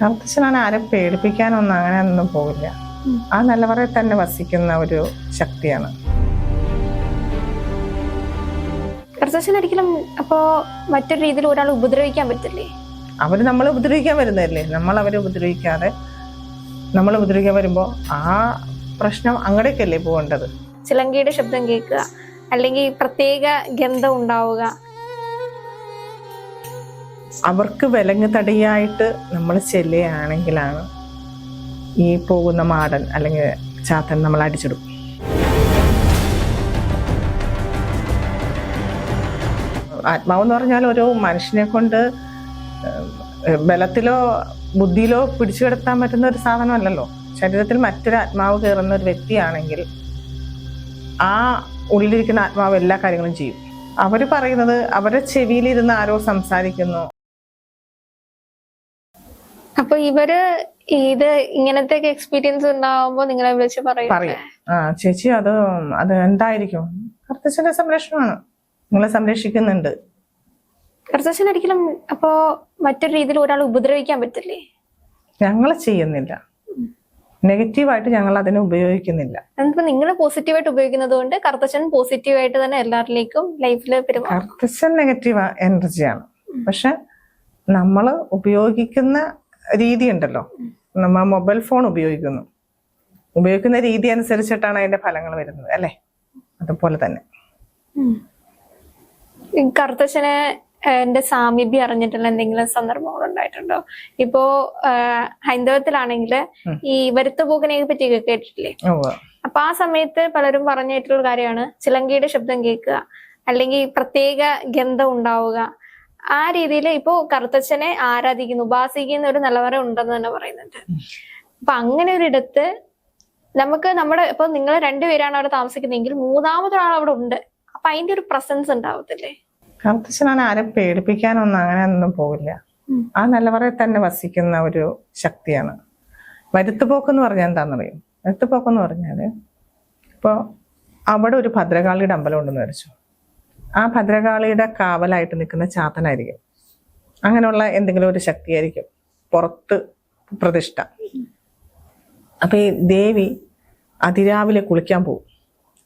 കറുത്തച്ഛനാണ് ആരെ പേടിപ്പിക്കാനൊന്നും അങ്ങനെ ഒന്നും പോകില്ല ആ നിലവറയിൽ തന്നെ വസിക്കുന്ന ഒരു ശക്തിയാണ്. കർത്തച്ഛൻ ഒരിക്കലും അപ്പോ മറ്റൊരു രീതിയിൽ ഒരാൾ ഉപദ്രവിക്കാൻ പറ്റില്ലേ? അവർ നമ്മളെ ഉപദ്രവിക്കാൻ വരുന്നതല്ലേ? നമ്മൾ അവരെ ഉപദ്രവിക്കാതെ നമ്മൾ ഉപദ്രവിക്കാൻ വരുമ്പോ ആ പ്രശ്നം അങ്ങടേക്കല്ലേ പോകേണ്ടത്? ചിലങ്കയുടെ ശബ്ദം കേൾക്കുക അല്ലെങ്കിൽ പ്രത്യേക ഗന്ധം ഉണ്ടാവുക അവർക്ക് വിലങ്ങ് തടിയായിട്ട് നമ്മൾ ചെല്ലുകയാണെങ്കിലാണ് ഈ പോകുന്ന മാടൻ അല്ലെങ്കിൽ ചാത്തൻ നമ്മൾ അടിച്ചിടും. ആത്മാവെന്ന് പറഞ്ഞാൽ ഒരു മനുഷ്യനെ കൊണ്ട് ബലത്തിലോ ബുദ്ധിയിലോ പിടിച്ചു കിടത്താൻ പറ്റുന്ന ഒരു സാധനമല്ലല്ലോ. ശരീരത്തിൽ മറ്റൊരു ആത്മാവ് കയറുന്ന ഒരു വ്യക്തിയാണെങ്കിൽ ആ ഉള്ളിലിരിക്കുന്ന ആത്മാവ് എല്ലാ കാര്യങ്ങളും ചെയ്യും. അവർ പറയുന്നത് അവരുടെ ചെവിയിലിരുന്ന് ആരോ സംസാരിക്കുന്നു. അപ്പൊ ഇവർ ഇത് ഇങ്ങനത്തെ എക്സ്പീരിയൻസ് ഉണ്ടാവുമ്പോ നിങ്ങളെ വിളിച്ച് പറയും. പറയും. ആ ചേച്ചി അത് അത് എന്തായിരിക്കും? കർത്തച്ഛന്റെ സംരക്ഷണമാണ്. നിങ്ങളെ സംരക്ഷിക്കുന്നുണ്ട്. കർത്തച്ഛൻ ഒരിക്കലും അപ്പോ മറ്റൊരു രീതിയിൽ ഒരാൾ ഉപദ്രവിക്കാൻ പറ്റില്ലേ? ഞങ്ങൾ ചെയ്യുന്നില്ല. നെഗറ്റീവായിട്ട് ഞങ്ങൾ അതിനെ ഉപയോഗിക്കുന്നില്ല. നിങ്ങൾ പോസിറ്റീവായിട്ട് ഉപയോഗിക്കുന്നത് കൊണ്ട് കർത്തച്ഛൻ പോസിറ്റീവായിട്ട് തന്നെ എല്ലാവരിലേക്കും ലൈഫിൽ കർത്തച്ഛൻ നെഗറ്റീവ് എനർജിയാണ് പക്ഷെ നമ്മൾ ഉപയോഗിക്കുന്ന രീതി ഉണ്ടല്ലോ നമ്മൾ മൊബൈൽ ഫോൺ ഉപയോഗിക്കുന്നു. ഉപയോഗിക്കുന്ന രീതി അനുസരിച്ചിട്ടാണ് അതിന്റെ ഫലങ്ങൾ വരുന്നത് അല്ലേ? അതുപോലെ തന്നെ. ഈ കർത്തച്ഛന് എന്റെ സാമീപ്യം അറിഞ്ഞിട്ടുള്ള എന്തെങ്കിലും സന്ദർഭങ്ങൾ ഉണ്ടായിട്ടുണ്ടോ? ഇപ്പോ ഹൈന്ദവത്തിലാണെങ്കിൽ. ഈ വരുത്തുപോക്കിനെ പറ്റി കേട്ടിട്ടില്ലേ. അപ്പൊ ആ സമയത്ത് പലരും പറഞ്ഞിട്ടുള്ള കാര്യമാണ് ചിലങ്കയുടെ ശബ്ദം കേൾക്കുക അല്ലെങ്കിൽ പ്രത്യേക ഗന്ധം ഉണ്ടാവുക ആ രീതിയിൽ ഇപ്പോ കറുത്തച്ഛനെ ആരാധിക്കുന്നു ഉപാസിക്കുന്ന ഒരു നിലവറ ഉണ്ടെന്ന് തന്നെ പറയുന്നുണ്ട്. അപ്പൊ അങ്ങനെ ഒരിടത്ത് നമുക്ക് നമ്മുടെ ഇപ്പൊ നിങ്ങൾ രണ്ടുപേരാണ് അവിടെ താമസിക്കുന്നതെങ്കിൽ മൂന്നാമതൊരാൾ അവിടെ ഉണ്ട്. അപ്പൊ അതിന്റെ ഒരു പ്രസൻസ് ഉണ്ടാവത്തില്ലേ? കറുത്തച്ഛനാണ് ആരെ പേടിപ്പിക്കാനൊന്നും അങ്ങനെ ഒന്നും പോകില്ല ആ നിലവറയിൽ തന്നെ വസിക്കുന്ന ഒരു ശക്തിയാണ്. വരുത്തുപോക്കെന്ന് പറഞ്ഞാൽ എന്താണെന്നറിയും? വരുത്തുപോക്കെന്ന് പറഞ്ഞാൽ ഇപ്പോൾ അവിടെ ഒരു ഭദ്രകാളിയുടെ അമ്പലം ഉണ്ടെന്ന് വരച്ചു ആ ഭദ്രകാളിയുടെ കാവലായിട്ട് നിൽക്കുന്ന ചാത്തനായിരിക്കും. അങ്ങനെയുള്ള എന്തെങ്കിലും ഒരു ശക്തിയായിരിക്കും പുറത്ത് പ്രതിഷ്ഠ. അപ്പൊ ഈ ദേവി അതിരാവിലെ കുളിക്കാൻ പോകും.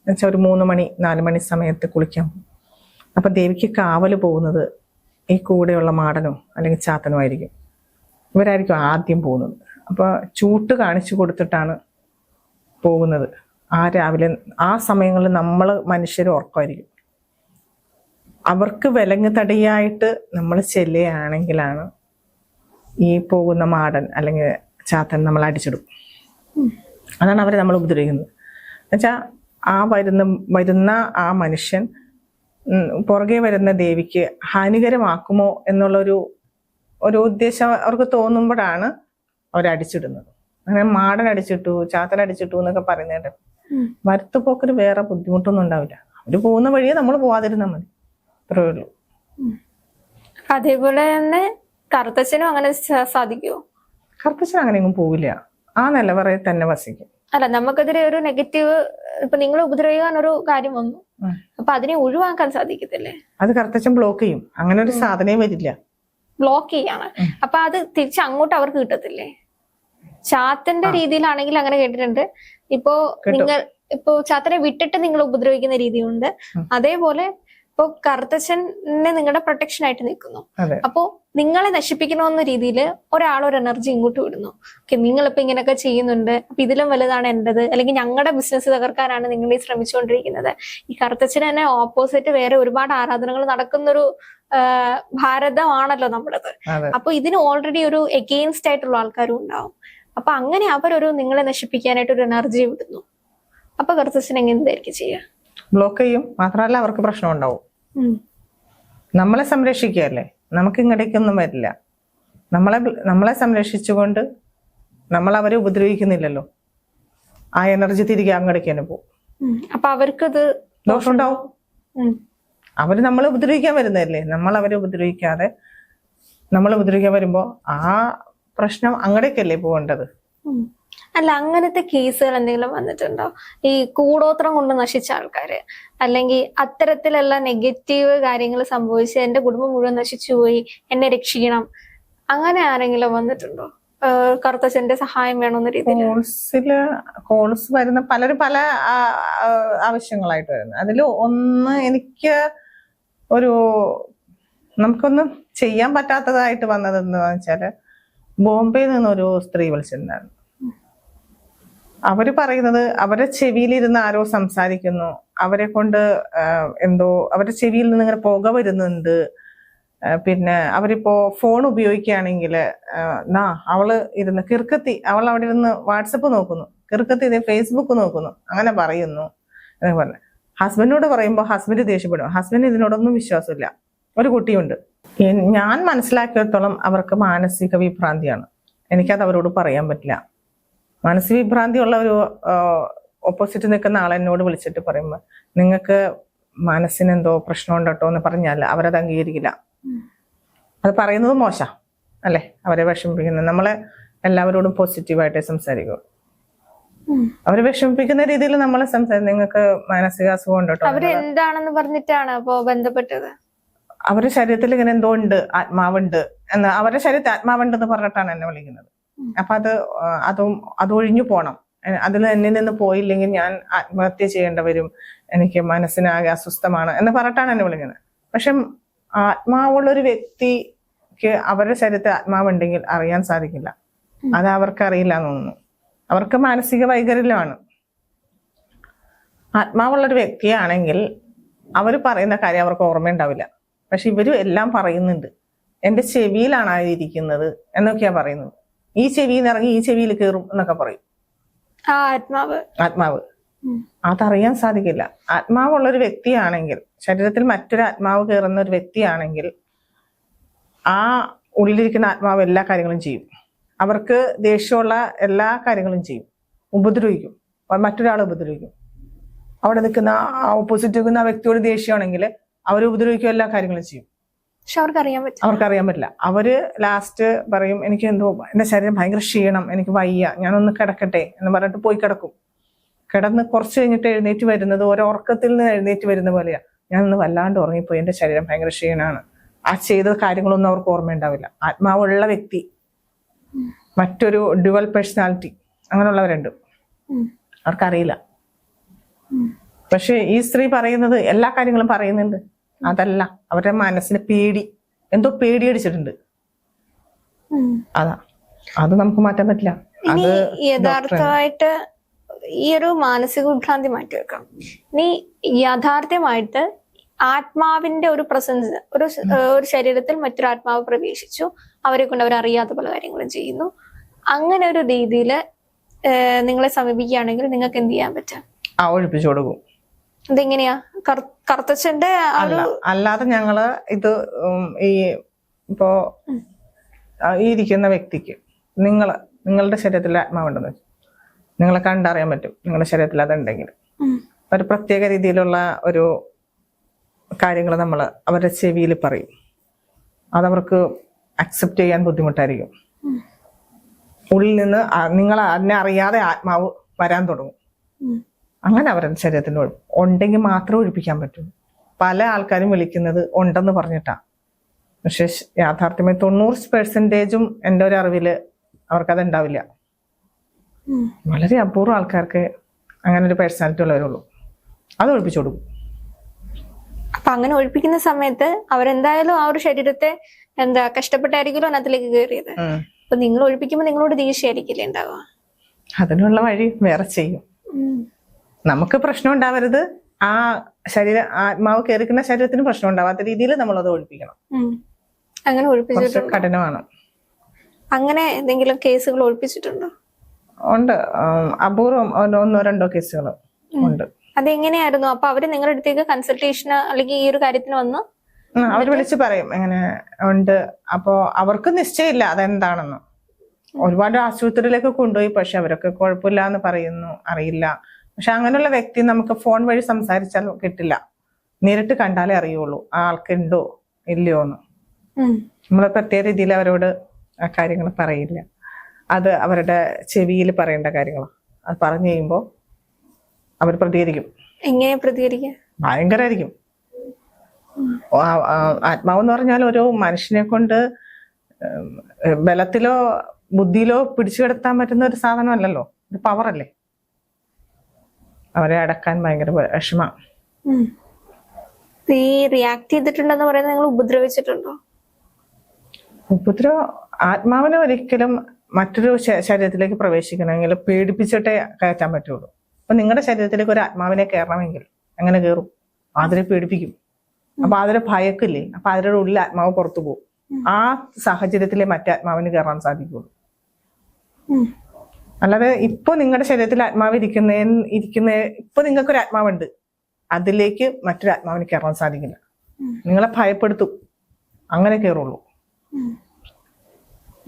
എന്നുവെച്ചാൽ ഒരു മൂന്ന് മണി നാല് മണി സമയത്ത് കുളിക്കാൻ പോകും. അപ്പൊ ദേവിക്ക് കാവൽ പോകുന്നത് ഈ കൂടെയുള്ള മാടനോ അല്ലെങ്കിൽ ചാത്തനോ ആയിരിക്കും. ഇവരായിരിക്കും ആദ്യം പോകുന്നത്. അപ്പോൾ ചൂട്ട് കാണിച്ചു കൊടുത്തിട്ടാണ് പോകുന്നത്. ആ രാവിലെ ആ സമയങ്ങളിൽ നമ്മൾ മനുഷ്യർ ഉറക്കമായിരിക്കും അവർക്ക് വിലങ്ങ് തടിയായിട്ട് നമ്മൾ ചെല്ലുകയാണെങ്കിലാണ് ഈ പോകുന്ന മാടൻ അല്ലെങ്കിൽ ചാത്തൻ നമ്മൾ അടിച്ചിടും. അതാണ് അവരെ നമ്മൾ ഉപദ്രവിക്കുന്നത്. എന്നുവെച്ചാൽ ആ വരുന്ന വരുന്ന ആ മനുഷ്യൻ പുറകെ വരുന്ന ദേവിക്ക് ഹാനികരമാക്കുമോ എന്നുള്ളൊരു ഒരു ഉദ്ദേശം അവർക്ക് തോന്നുമ്പോഴാണ് അവരടിച്ചിടുന്നത് അങ്ങനെ മാടൻ അടിച്ചിട്ടു ചാത്തൻ അടിച്ചിട്ടു എന്നൊക്കെ പറയുന്നുണ്ട് ഉം. വരുത്തുപോക്കിന് വേറെ ബുദ്ധിമുട്ടൊന്നും ഉണ്ടാവില്ല. അവർ പോകുന്ന വഴിയെ നമ്മൾ പോവാതിരുന്നാൽ മതി. അത്രേ ഉള്ളൂ. അതേപോലെ തന്നെ കറുത്തച്ഛനും അങ്ങനെ സാധിക്കുമോ അങ്ങനെ അങ്ങനെയൊന്നും പോവില്ല. ആ നിലവറയിൽ തന്നെ വസിക്കും. അല്ല നമുക്കെതിരെ ഒരു നെഗറ്റീവ് ഇപ്പൊ നിങ്ങൾ ഉപദ്രവിക്കാൻ ഒരു കാര്യം വന്നു. അപ്പൊ അതിനെ ഒഴിവാക്കാൻ സാധിക്കത്തില്ലേ? അത് കറുത്തച്ഛൻ ബ്ലോക്ക് ചെയ്യും. അങ്ങനെ ഒരു സാധനയും വരില്ല. ബ്ലോക്ക് ചെയ്യാണ്. അപ്പൊ അത് തിരിച്ച് അങ്ങോട്ട് അവർക്ക് കിട്ടത്തില്ലേ? ചാത്തന്റെ രീതിയിലാണെങ്കിൽ അങ്ങനെ കേട്ടിട്ടുണ്ട്. ഇപ്പോ നിങ്ങൾ ഇപ്പോ ചാത്തനെ വിട്ടിട്ട് നിങ്ങൾ ഉപദ്രവിക്കുന്ന രീതിയുണ്ട്. അതേപോലെ ഇപ്പോ കറുത്തച്ഛനെ നിങ്ങളുടെ പ്രൊട്ടക്ഷൻ ആയിട്ട് നിൽക്കുന്നു. അപ്പോ നിങ്ങളെ നശിപ്പിക്കണമെന്ന രീതിയിൽ ഒരാൾ ഒരു എനർജി ഇങ്ങോട്ട് വിടുന്നു. ഓക്കെ നിങ്ങളിപ്പോ ഇങ്ങനെയൊക്കെ ചെയ്യുന്നുണ്ട്. അപ്പൊ ഇതിലും വലുതാണ് എന്റേത്? അല്ലെങ്കിൽ ഞങ്ങളുടെ ബിസിനസ് തകർക്കാനാണ് നിങ്ങൾ ഈ ശ്രമിച്ചുകൊണ്ടിരിക്കുന്നത്. ഈ കറുത്തച്ഛന് തന്നെ ഓപ്പോസിറ്റ് വേറെ ഒരുപാട് ആരാധനകൾ നടക്കുന്നൊരു ഒരു ഭാരതമാണല്ലോ നമ്മുടേത് അതെ. അപ്പൊ ഇതിന് ഓൾറെഡി ഒരു എഗെയിൻസ്റ്റ് ആയിട്ടുള്ള ആൾക്കാരും ഉണ്ടാവും. അപ്പൊ അങ്ങനെ അവരൊരു നിങ്ങളെ നശിപ്പിക്കാനായിട്ട് ഒരു എനർജി വിടുന്നു. അപ്പൊ കറുത്തച്ഛൻ എങ്ങനെ എന്തായിരിക്കും ചെയ്യുക? ബ്ലോക്ക് ചെയ്യും. മാത്രമല്ല അവർക്ക് പ്രശ്നം ഉണ്ടാവും. നമ്മളെ സംരക്ഷിക്കുകയല്ലേ? നമുക്ക് ഇങ്ങടേക്കൊന്നും വരില്ല. നമ്മളെ നമ്മളെ സംരക്ഷിച്ചുകൊണ്ട് നമ്മൾ അവരെ ഉപദ്രവിക്കുന്നില്ലല്ലോ. ആ എനർജി തിരികെ അങ്ങടേക്ക് തന്നെ പോകും. അപ്പൊ അവർക്കത് ദോഷം ഉണ്ടാവും അവർ നമ്മളെ ഉപദ്രവിക്കാൻ വരുന്നതല്ലേ? നമ്മൾ അവരെ ഉപദ്രവിക്കാതെ നമ്മൾ ഉപദ്രവിക്കാൻ വരുമ്പോ ആ പ്രശ്നം അങ്ങടേക്കല്ലേ പോകേണ്ടത്. അല്ല അങ്ങനത്തെ കേസുകൾ എന്തെങ്കിലും വന്നിട്ടുണ്ടോ? ഈ കൂടോത്രം കൊണ്ട് നശിച്ച ആൾക്കാര്. അല്ലെങ്കിൽ അത്തരത്തിലുള്ള നെഗറ്റീവ് കാര്യങ്ങൾ സംഭവിച്ച് എന്റെ കുടുംബം മുഴുവൻ നശിച്ചു പോയി എന്നെ രക്ഷിക്കണം. അങ്ങനെ ആരെങ്കിലും വന്നിട്ടുണ്ടോ? കറുത്തച്ഛന്റെ സഹായം വേണമെന്ന രീതിയിൽ കോഴ്സിൽ കോഴ്സ് വരുന്ന പലരും പല ആവശ്യങ്ങളായിട്ട് വരുന്നു. അതിൽ ഒന്ന് എനിക്ക് ഒരു നമുക്കൊന്നും ചെയ്യാൻ പറ്റാത്തതായിട്ട് വന്നതെന്ന് വെച്ചാൽ ബോംബെയിൽ നിന്നൊരു സ്ത്രീ വിളിച്ചിട്ടുണ്ടായിരുന്നു. അവർ പറയുന്നത് അവരുടെ ചെവിയിലിരുന്ന് ആരോ സംസാരിക്കുന്നു. അവരെ കൊണ്ട് എന്തോ അവരുടെ ചെവിയിൽ നിന്ന് ഇങ്ങനെ പുക വരുന്നുണ്ട്. പിന്നെ അവരിപ്പോ ഫോൺ ഉപയോഗിക്കുകയാണെങ്കിൽ നാ അവൾ ഇരുന്ന് കിർക്കത്തി അവൾ അവിടെ ഇരുന്ന് വാട്സപ്പ് നോക്കുന്നു. കിർക്കത്തി ഇതേ ഫേസ്ബുക്ക് നോക്കുന്നു. അങ്ങനെ പറയുന്നു. എന്നൊക്കെ പറഞ്ഞു. ഹസ്ബൻഡിനോട് പറയുമ്പോൾ ഹസ്ബൻഡ് ദേഷ്യപ്പെടും. ഹസ്ബൻഡ് ഇതിനോടൊന്നും വിശ്വാസമില്ല. ഒരു കുട്ടിയുണ്ട്. ഞാൻ മനസ്സിലാക്കിയിടത്തോളം അവർക്ക് മാനസിക വിഭ്രാന്തിയാണ്. എനിക്കത് അവരോട് പറയാൻ പറ്റില്ല. മാനസിക വിഭ്രാന്തി ഉള്ള ഒരു ഓപ്പോസിറ്റ് നിൽക്കുന്ന ആൾ എന്നോട് വിളിച്ചിട്ട് പറയുമ്പോൾ നിങ്ങൾക്ക് മനസ്സിന് എന്തോ പ്രശ്നമുണ്ട് കേട്ടോ എന്ന് പറഞ്ഞാൽ അവരത് അംഗീകരിക്കില്ല. അത് പറയുന്നത് മോശ അല്ലേ? അവരെ വിഷമിപ്പിക്കുന്നത് നമ്മളെ എല്ലാവരോടും പോസിറ്റീവായിട്ടേ സംസാരിക്കൂ. അവർ വിഷമിപ്പിക്കുന്ന രീതിയിൽ നമ്മൾ സംസാരിക്കും നിങ്ങൾക്ക് മാനസിക അസുഖം ഉണ്ട് അവർ എന്താണെന്ന് പറഞ്ഞിട്ടാണ് അപ്പോ ബന്ധപ്പെട്ടത്? അവരുടെ ശരീരത്തിൽ ഇങ്ങനെ എന്തോ ഉണ്ട് ആത്മാവുണ്ട് എന്ന് അവരുടെ ശരീരത്തിൽ ആത്മാവുണ്ട് എന്ന് പറഞ്ഞിട്ടാണ് എന്നെ വിളിക്കുന്നത്. അപ്പൊ അത് അതും അതൊഴിഞ്ഞു പോണം. അതിൽ എന്നിൽ നിന്ന് പോയില്ലെങ്കിൽ ഞാൻ ആത്മഹത്യ ചെയ്യേണ്ടി വരും എനിക്ക് മനസ്സിനാകെ അസ്വസ്ഥമാണ് എന്ന് പറഞ്ഞിട്ടാണ് എന്നെ വിളിക്കുന്നത്. പക്ഷെ ആത്മാവുള്ള ഒരു വ്യക്തിക്ക് അവരുടെ ശരീരത്തിൽ ആത്മാവുണ്ടെങ്കിൽ അറിയാൻ സാധിക്കില്ല. അത് അവർക്ക് അറിയില്ല എന്ന് തോന്നുന്നു. അവർക്ക് മാനസിക വൈകല്യമാണ്. ആത്മാവുള്ള ഒരു വ്യക്തിയാണെങ്കിൽ അവർ പറയുന്ന കാര്യം അവർക്ക് ഓർമ്മയുണ്ടാവില്ല. പക്ഷെ ഇവരും എല്ലാം പറയുന്നുണ്ട്. എന്റെ ചെവിയിലാണ് ആയിരിക്കുന്നത് ഇരിക്കുന്നത് എന്നൊക്കെയാ പറയുന്നത്. ഈ ചെവിയിൽ നിന്ന് ഇറങ്ങി ഈ ചെവിയിൽ കയറും എന്നൊക്കെ പറയും. ആത്മാവ്. ആത്മാവ്. അതറിയാൻ സാധിക്കില്ല. ആത്മാവുള്ള ഒരു വ്യക്തിയാണെങ്കിൽ ശരീരത്തിൽ മറ്റൊരു ആത്മാവ് കയറുന്ന ഒരു വ്യക്തിയാണെങ്കിൽ ആ ഉള്ളിലിരിക്കുന്ന ആത്മാവ് എല്ലാ കാര്യങ്ങളും ചെയ്യും. അവർക്ക് ദേഷ്യമുള്ള എല്ലാ കാര്യങ്ങളും ചെയ്യും. ഉപദ്രവിക്കും. മറ്റൊരാളെ ഉപദ്രവിക്കും. അവിടെ നിൽക്കുന്ന ആ ഓപ്പോസിറ്റ് നിൽക്കുന്ന ആ വ്യക്തിയോട് ദേഷ്യമാണെങ്കിൽ അവർ ഉപദ്രവിക്കും എല്ലാ കാര്യങ്ങളും ചെയ്യും. പക്ഷെ അവർക്ക് അറിയാൻ പറ്റും അവർക്കറിയാൻ പറ്റില്ല. അവർ ലാസ്റ്റ് പറയും എനിക്ക് എന്തോ എന്റെ ശരീരം ഭയങ്കര ക്ഷീണം എനിക്ക് വയ്യ ഞാനൊന്ന് കിടക്കട്ടെ എന്ന് പറഞ്ഞിട്ട് പോയി കിടക്കും. കിടന്ന് കുറച്ച് കഴിഞ്ഞിട്ട് എഴുന്നേറ്റ് വരുന്നത് ഓരോ ഉറക്കത്തിൽ നിന്ന് എഴുന്നേറ്റ് വരുന്ന പോലെയാ. ഞാനൊന്ന് വല്ലാണ്ട് ഉറങ്ങിപ്പോയി എന്റെ ശരീരം ഭയങ്കര ക്ഷീണമാണ് ആ ചെയ്ത കാര്യങ്ങളൊന്നും അവർക്ക് ഓർമ്മയുണ്ടാവില്ല. ആത്മാവുള്ള വ്യക്തി മറ്റൊരു ഡ്യുവൽ പേഴ്സണാലിറ്റി അങ്ങനെയുള്ളവരുണ്ട്. അവർക്കറിയില്ല. പക്ഷെ ഈ സ്ത്രീ പറയുന്നത് എല്ലാ കാര്യങ്ങളും പറയുന്നുണ്ട്. അതല്ല അവരുടെ മനസ്സിന് പേടി. എന്തോ പേടി അടിച്ചിട്ടുണ്ട്. അതാ. അത് നമുക്ക് മാറ്റാൻ പറ്റില്ല. അത് യഥാർത്ഥമായിട്ട് ഈ ഒരു മാനസിക വിഭ്രാന്തി മാറ്റി വെക്കാം. നീ യാഥാർത്ഥ്യമായിട്ട് ആത്മാവിന്റെ ഒരു പ്രസൻസ് ഒരു ഒരു ശരീരത്തിൽ മറ്റൊരു ആത്മാവ് പ്രവേശിച്ചു. അവരെ കൊണ്ട് അവർ അറിയാത്ത പല കാര്യങ്ങളും ചെയ്യുന്നു. അങ്ങനെ ഒരു രീതിയിൽ നിങ്ങളെ സമീപിക്കുകയാണെങ്കിൽ നിങ്ങൾക്ക് എന്ത് ചെയ്യാൻ പറ്റും ആ ഒഴിപ്പിച്ചു കൊടുക്കും. ഇതെങ്ങനെയാ കറു- കറുത്തച്ഛന്റെ അല്ല അല്ലാതെ ഞങ്ങൾ ഇത് ഈ ഇപ്പോ ഈ ഇരിക്കുന്ന വ്യക്തിക്ക് നിങ്ങൾ നിങ്ങളുടെ ശരീരത്തിൽ ആത്മാവുണ്ടെന്ന് വെച്ചു. നിങ്ങളെ കണ്ടറിയാൻ പറ്റും നിങ്ങളുടെ ശരീരത്തിൽ അതുണ്ടെങ്കിൽ. ഒരു പ്രത്യേക രീതിയിലുള്ള ഒരു കാര്യങ്ങൾ നമ്മൾ അവരുടെ ചെവിയിൽ പറയും. അതവർക്ക് അക്സെപ്റ്റ് ചെയ്യാൻ ബുദ്ധിമുട്ടായിരിക്കും. ഉള്ളിൽ നിന്ന് നിങ്ങൾ അതിനെ അറിയാതെ ആത്മാവ് വരാൻ തുടങ്ങും. അങ്ങനെ അവരുടെ ശരീരത്തിന് ഒഴി- ഉണ്ടെങ്കിൽ മാത്രമേ ഒഴിപ്പിക്കാൻ പറ്റൂ. പല ആൾക്കാരും വിളിക്കുന്നത് ഉണ്ടെന്ന് പറഞ്ഞിട്ടാ. പക്ഷെ യാഥാർത്ഥ്യമായി തൊണ്ണൂറ് പെർസെന്റേജും എന്റെ ഒരു അറിവിൽ അവർക്കത് ഉണ്ടാവില്ല. വളരെ അപൂർവം ആൾക്കാർക്ക് അങ്ങനെ ഒരു പേഴ്സണാലിറ്റി ഉള്ളവരുള്ളൂ. അത് ഒഴിപ്പിച്ചു കൊടുക്കും. അപ്പൊ അങ്ങനെ ഒഴിപ്പിക്കുന്ന സമയത്ത് അവരെന്തായാലും ആ ഒരു ശരീരത്തെ എന്താ കഷ്ടപ്പെട്ടായിരിക്കുമല്ലോ അതിനകത്തിലേക്ക് കയറിയത്. അപ്പൊ നിങ്ങൾ ഒഴിപ്പിക്കുമ്പോൾ നിങ്ങളോട് ദേഷ്യമായിരിക്കില്ലേ ഉണ്ടാവുക? അതിനുള്ള വഴി വേറെ ചെയ്യും. നമുക്ക് പ്രശ്നം ഉണ്ടാവരുത്. ആ ശരീര ആത്മാവ് കയറിക്കുന്ന ശരീരത്തിന് പ്രശ്നം ഉണ്ടാവാത്ത രീതിയിൽ നമ്മൾ അത് ഒഴിപ്പിക്കണം അങ്ങനെ ഒഴിപ്പിച്ചിട്ടുണ്ടോ? കഠിനമാണ്. അങ്ങനെ എന്തെങ്കിലും കേസുകൾ ഒഴിപ്പിച്ചിട്ടുണ്ടോ? ഉണ്ട്. അപൂർവം ഒന്നോ രണ്ടോ കേസുകൾ ഉണ്ട്. അതെങ്ങനെയായിരുന്നു? അപ്പൊ അവർ നിങ്ങളുടെ അടുത്തേക്ക് കൺസൾട്ടേഷന് അല്ലെങ്കിൽ ഈ ഒരു കാര്യത്തിന് വന്ന്? അവർ അവർ വിളിച്ച് പറയും എങ്ങനെ ഉണ്ട്. അപ്പോ അവർക്ക് നിശ്ചയമില്ല അതെന്താണെന്ന്. ഒരുപാട് ആശുപത്രിയിലേക്ക് കൊണ്ടുപോയി പക്ഷെ അവരൊക്കെ കുഴപ്പമില്ല എന്ന് പറയുന്നു. അറിയില്ല. പക്ഷെ അങ്ങനെയുള്ള വ്യക്തി നമുക്ക് ഫോൺ വഴി സംസാരിച്ചാൽ കിട്ടില്ല. നേരിട്ട് കണ്ടാലേ അറിയുള്ളൂ ആ ആൾക്കുണ്ടോ? ഇല്ലയോ? എന്ന്. നമ്മൾ പ്രത്യേക രീതിയിൽ അവരോട് ആ കാര്യങ്ങൾ പറയില്ല. അത് അവരുടെ ചെവിയിൽ പറയേണ്ട കാര്യങ്ങളാണ് അത് പറഞ്ഞു കഴിയുമ്പോൾ അവർ പ്രതികരിക്കും. എങ്ങനെ പ്രതികരിക്കുക ഭയങ്കരമായിരിക്കും ആത്മാവെന്ന് പറഞ്ഞാൽ ഒരു മനുഷ്യനെ കൊണ്ട് ബലത്തിലോ ബുദ്ധിയിലോ പിടിച്ചു കിടത്താൻ പറ്റുന്ന ഒരു സാധനമല്ലല്ലോ. ഒരു പവറല്ലേ അവരെ അടക്കാൻ ഭയങ്കര വിഷമ. നീ റിയാക്ട് ചെയ്തിട്ടുണ്ടെന്ന് പറയുന്നത് നിങ്ങൾ ഉപദ്രവിച്ചിട്ടുണ്ടോ? ഉപദ്രവം ആത്മാവിനെ ഒരിക്കലും മറ്റൊരു ശരീരത്തിലേക്ക് പ്രവേശിക്കണമെങ്കിൽ പേടിപ്പിച്ചിട്ടേ കയറ്റാൻ പറ്റുള്ളൂ. അപ്പൊ നിങ്ങളുടെ ശരീരത്തിലേക്ക് ഒരു ആത്മാവിനെ കയറണമെങ്കിൽ അങ്ങനെ കയറും. അതിനെ പേടിപ്പിക്കും. അപ്പൊ അതിനെ ഭയക്കില്ലേ? അപ്പൊ അതിന്റെ ഉള്ളിൽ ആത്മാവ് പുറത്തു പോകും. ആ സാഹചര്യത്തിലെ മറ്റേ ആത്മാവിന് കയറാൻ സാധിക്കുള്ളൂ. അല്ലാതെ ഇപ്പൊ നിങ്ങളുടെ ശരീരത്തിൽ ആത്മാവ് ഇരിക്കുന്ന ഇരിക്കുന്ന ഇപ്പൊ നിങ്ങൾക്ക് ഒരു ആത്മാവുണ്ട്. അതിലേക്ക് മറ്റൊരു ആത്മാവിന് കയറാൻ സാധിക്കില്ല. നിങ്ങളെ ഭയപ്പെടുത്തും. അങ്ങനെ കയറുള്ളൂ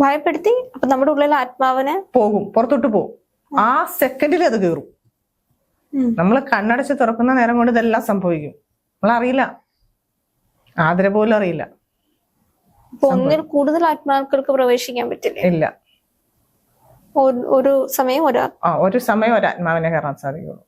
ഭയപ്പെടുത്തി അപ്പൊ നമ്മുടെ ഉള്ളിൽ ആത്മാവിന് പോകും. പുറത്തോട്ട് പോകും. ആ സെക്കൻഡിൽ അത് കയറും. നമ്മൾ കണ്ണടച്ച് തുറക്കുന്ന നേരം കൊണ്ട് ഇതെല്ലാം സംഭവിക്കും. നമ്മൾ അറിയില്ല. ആദര പോലും അറിയില്ല. ഒന്നിൽ കൂടുതൽ ആത്മാക്കൾക്ക് പ്രവേശിക്കാൻ പറ്റില്ല? ഇല്ല. ഒരു- സമയം ഒരു ആ ഒരു സമയം ഒരു ആത്മാവിനെ കയറാൻ സാധിക്കുള്ളൂ.